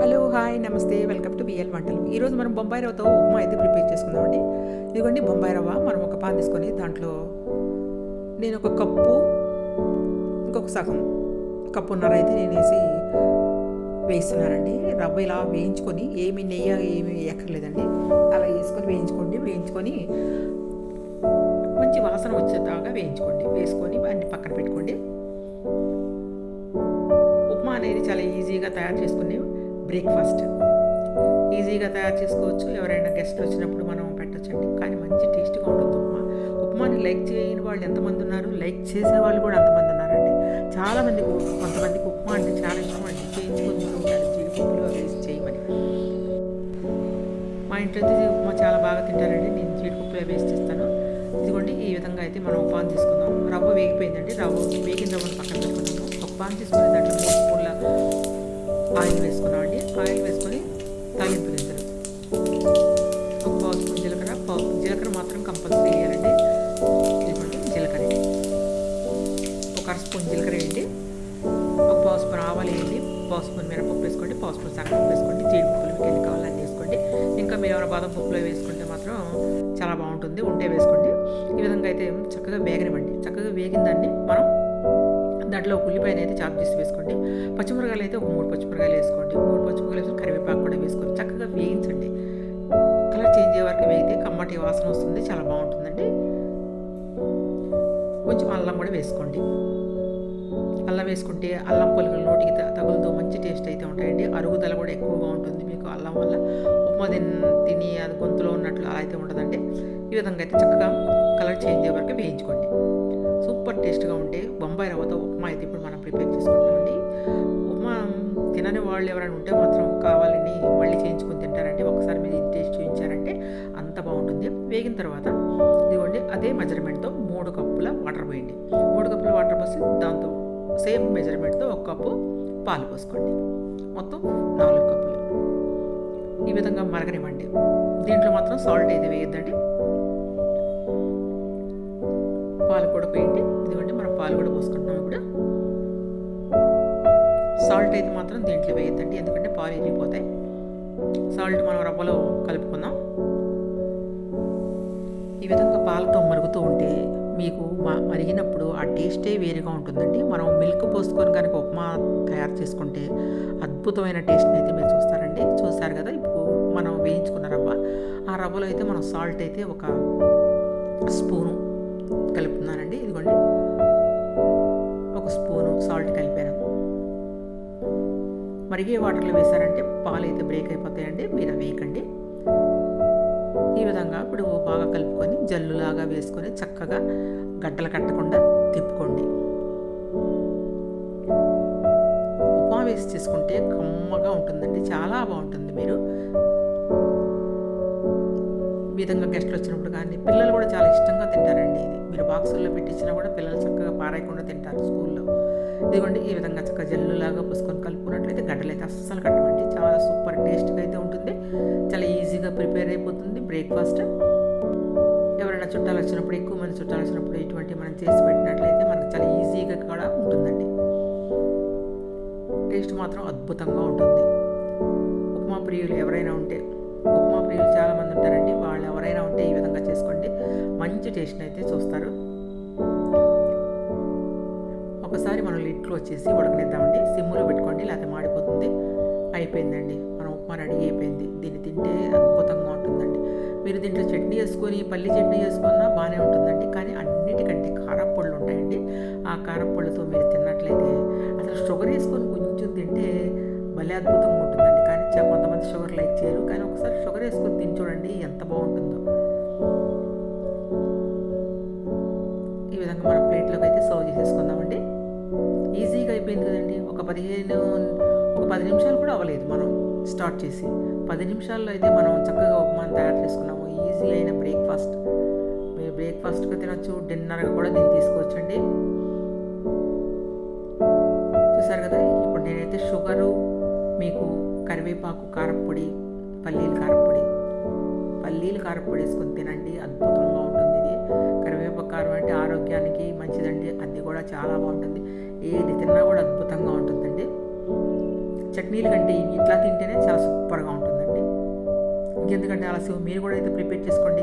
Hello hi నమస్తే welcome to B L వంటలు. ఈరోజు మనం బొంబాయి రవ్వతో ఉప్మా అయితే ప్రిపేర్ చేసుకుందామండి. ఇదిగోండి బొంబాయి రవ్వ మనం ఒక పాన్ తీసుకొని దాంట్లో నేను ఒక కప్పు ఇంకొక సగం కప్పున్నర అయితే నేను వేసి వేస్తున్నానండి. రవ్వ ఇలా వేయించుకొని ఏమి నెయ్యి ఏమి ఎక్కర్లేదండి అలా వేసుకొని వేయించుకోండి. వేయించుకొని మంచి వాసన వచ్చేదాకా వేయించుకోండి. వేసుకొని అన్ని పక్కన పెట్టుకోండి. ఉప్మా అనేది చాలా ఈజీగా తయారు చేసుకునే బ్రేక్ఫాస్ట్. ఈజీగా తయారు చేసుకోవచ్చు. ఎవరైనా గెస్ట్ వచ్చినప్పుడు మనం పెట్టచ్చండి. కానీ మంచి టేస్ట్గా ఉంటుంది ఉప్మా. ఉప్మాని లైక్ చేయని వాళ్ళు ఎంతమంది ఉన్నారు? లైక్ చేసే వాళ్ళు కూడా అంతమంది ఉన్నారండి. చాలామందికి కొంతమందికి ఉప్మా అంటే చాలా ఇష్టం అండి. చేయించుకొని ఉంటారు జీడిపప్పులో వేసి చేయమని. మా ఇంట్లో అయితే ఉప్మా చాలా బాగా తింటారండి. నేను జీడిపప్పులో వేసి చేస్తాను. ఇదిగోండి ఈ విధంగా అయితే మనం ఉప్పాన్ తీసుకుందాం. రవ్వ వేగిపోయిందండి. రవ్వ వేగిన రవ్వను పక్కన పెట్టుకున్నాము ఉప్పాన్ పాన్ తీసుకుని దాంట్లో మూడు స్పూన్ల ఆయిల్ వేసుకున్నామండి ఆయిల్ వేసుకొని తాలింపు గింజలు ఒక పావు స్పూన్ జీలకర్ర పావు జీలకర్ర మాత్రం కంపల్సరీ వేయాలండి. ఇదిగోండి జీలకర్ర ఒక అర స్పూన్ జీలకర్ర వేయండి. ఒక పావు స్పూన్ ఆవాలు వేయండి. పావు స్పూన్ మిరపప్పు వేసుకోండి. పావు స్పూన్ శనగపప్పు వేసుకోండి. జీడిపప్పులు మీకు ఎన్ని కావాలని వేసుకోండి. ఇంకా మీరు ఎవరైనా బాదం పప్పులో వేసుకుంటే మాత్రం చాలా బాగుంటుంది. ఉంటే వేసుకోండి. ఈ విధంగా అయితే చక్కగా వేగనివ్వండి. చక్కగా వేగిన దాన్ని మనం దాంట్లో ఒక అయితే చాప్ చేసి వేసుకోండి. పచ్చిమిరకాయలు అయితే ఒక మూడు పచ్చిమిరకాయలు వేసుకోండి. మూడు పచ్చిమిరకాయలు వేసుకొని కరివేపాకు కూడా వేసుకొని చక్కగా వేయించండి. కలర్ చేంజ్ అయ్యే వరకు వేయితే కమ్మటి వాసన వస్తుంది. చాలా బాగుంటుందండి. కొంచెం అల్లం కూడా వేసుకోండి. అల్లం వేసుకుంటే అల్లం పొలుగులు నోటికి త- తగులుతూ మంచి టేస్ట్ అయితే ఉంటాయండి. అరుగుదల కూడా ఎక్కువగా ఉంటుంది మీకు అల్లం వల్ల. ఉప్మా తిన్ తిని అది గొంతులో ఉన్నట్లు అలా అయితే ఉండదండి. ఈ విధంగా అయితే చక్కగా కలర్ చేంజ్ అయ్యే వరకు వేయించుకోండి. సూపర్ టేస్ట్గా ఉంటే బొంబాయి రవ్వతో ఉప్మా అయితే ఇప్పుడు మనం ప్రిపేర్ చేసుకుంటామండి ఉప్మా తినని వాళ్ళు ఎవరైనా ఉంటే మాత్రం కావాలని మళ్ళీ చేయించుకొని తింటారండి ఒకసారి మీరు టేస్ట్ చూపించారంటే అంత బాగుంటుంది. వేగిన తర్వాత ఇదిగోండి అదే మెజర్మెంట్తో మూడు కప్పుల వాటర్ పోయండి. మూడు కప్పుల వాటర్ పోసి దాంతో సేమ్ మెజర్మెంట్తో ఒక కప్పు పాలు పోసుకోండి. మొత్తం నాలుగు కప్పులు. ఈ విధంగా మరగనివ్వండి. దీంట్లో మాత్రం సాల్ట్ అయితే వేయద్దండి. పాలు కూడా పోయండి. పాలు కూడా పోసుకుంటున్నాం ఇప్పుడు సాల్ట్ అయితే మాత్రం దీంట్లో వేయద్దండి ఎందుకంటే పాలు ఇరిగిపోతాయి. సాల్ట్ మనం రవ్వలో కలుపుకుందాం. ఈ విధంగా పాలతో మరుగుతూ ఉంటే మీకు మరిగినప్పుడు ఆ టేస్టే వేరుగా ఉంటుందండి. మనం మిల్క్ పోసుకొని కనుక ఉప్మా తయారు చేసుకుంటే అద్భుతమైన టేస్ట్ని అయితే మీరు చూస్తారండి. చూస్తారు కదా ఇప్పుడు మనం వేయించుకున్న రవ్వ. ఆ రవ్వలో అయితే మనం సాల్ట్ అయితే ఒక స్పూన్ మరిగే వాటర్లో వేశారంటే పాలు అయితే బ్రేక్ అయిపోతాయండి మీరు వేయకండి. ఈ విధంగా ఇప్పుడు బాగా కలుపుకొని జల్లులాగా వేసుకొని చక్కగా గడ్డలు కట్టకుండా తిప్పుకోండి. ఉప్మా వేసి చేసుకుంటే కమ్మగా ఉంటుందండి చాలా బాగుంటుంది మీరు. ఈ విధంగా గెస్ట్లు వచ్చినప్పుడు కానీ పిల్లలు కూడా చాలా ఇష్టంగా తింటారండి ఇది. మీరు బాక్సుల్లో పెట్టించినా కూడా పిల్లలు చక్కగా పారాయకుండా తింటారు స్కూల్లో. ఇదిగోండి ఈ విధంగా చక్కగా జల్లులాగా పూసుకొని కలుపుకున్నట్లయితే గడ్డలైతే అయితే అస్సలు కట్టమండి. చాలా సూపర్ టేస్ట్గా అయితే ఉంటుంది. చాలా ఈజీగా ప్రిపేర్ అయిపోతుంది బ్రేక్ఫాస్ట్. ఎవరైనా చుట్టాలు వచ్చినప్పుడు ఎక్కువ మంది చుట్టాలు వచ్చినప్పుడు ఇటువంటి మనం చేసి పెట్టినట్లయితే మనకు చాలా ఈజీగా కూడా ఉంటుందండి. టేస్ట్ మాత్రం అద్భుతంగా ఉంటుంది. ఉప్మా ప్రియులు ఎవరైనా ఉంటే ఉప్మా ప్రియులు చాలామంది ఉంటారండి. వాళ్ళు ఎవరైనా ఉంటే ఈ విధంగా చేసుకోండి. మంచి టేస్ట్ని అయితే చూస్తారు. ఒకసారి వచ్చేసి ఉడకనిద్దామండి. సిమ్లో పెట్టుకోండి లేకపోతే మాడిపోతుంది. అయిపోయిందండి. మనం ఉప్మా రెడీ అయిపోయింది. దీన్ని తింటే అద్భుతంగా ఉంటుందండి. మీరు దీంట్లో చట్నీ వేసుకొని పల్లి చట్నీ వేసుకున్నా బాగానే ఉంటుందండి. కానీ అన్నిటికంటే కారపళ్ళు ఉంటాయండి. ఆ కారపళ్ళతో మీరు తిన్నట్లయితే అసలు షుగర్ వేసుకొని కొంచెం తింటే భలే అద్భుతంగా పదిహేను ఒక పది నిమిషాలు కూడా అవ్వలేదు మనం స్టార్ట్ చేసి. పది నిమిషాల్లో అయితే మనం చక్కగా ఉపమానం తయారు చేసుకున్నాము. ఈజీ అయిన బ్రేక్ఫాస్ట్ మీరు బ్రేక్ఫాస్ట్గా తినొచ్చు డిన్నర్గా కూడా దీన్ని తీసుకోవచ్చండి. చూసారు కదా ఇప్పుడు నేనైతే షుగరు మీకు కరివేపాకు కారప్పొడి పల్లీలు కారప్పొడి పల్లీలు కారప్పొడి వేసుకొని తినండి అద్భుతంగా ఉంటుంది ఇది. కరివేపాకు కారం అంటే ఆరోగ్యానికి మంచిదండి అది కూడా చాలా బాగుంటుంది. ఏది తిన్నా కూడా అద్భుతంగా ఉంటుంది. చట్నీల కంటే ఇట్లా తింటేనే చాలా సూపర్గా ఉంటుందండి. ఇంకెందుకంటే ఆలస్యం? మీరు కూడా అయితే ప్రిపేర్ చేసుకోండి.